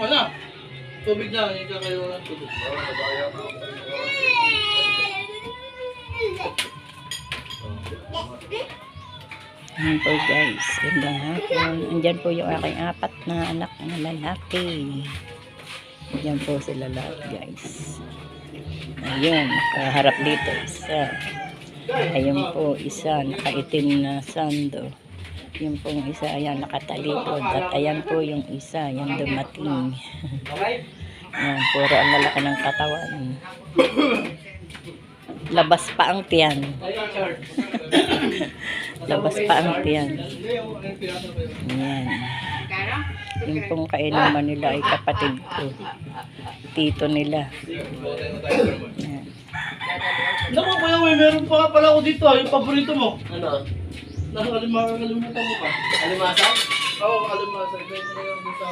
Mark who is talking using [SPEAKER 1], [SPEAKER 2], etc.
[SPEAKER 1] ka na. Tubig na, hindi ka kayo ng tubig.
[SPEAKER 2] Ayan po guys, gandang hapon. Andyan po yung aking apat na anak na lalaki. Andyan po sila lahat guys. Ayun, nakaharap dito isa. Ayun po isa, nakaitim na sando. Yung pong isa, ayan, nakatalikod. At ayan po yung isa, yan dumating. Ayan, puro ang lalaki ng katawan. Labas pa ang tiyan. Labas pa ang tiyan. Ayan. Yung pong kainuman nila ay kapatid ko. Tito nila. Ayan.
[SPEAKER 1] Naku, kuya, may meron pa pala ako dito, ah, yung paborito mo. Ano? Nakakalimutan mo pa.
[SPEAKER 3] Alimasan?
[SPEAKER 1] Oo, kalimutan. Ito yung dito sa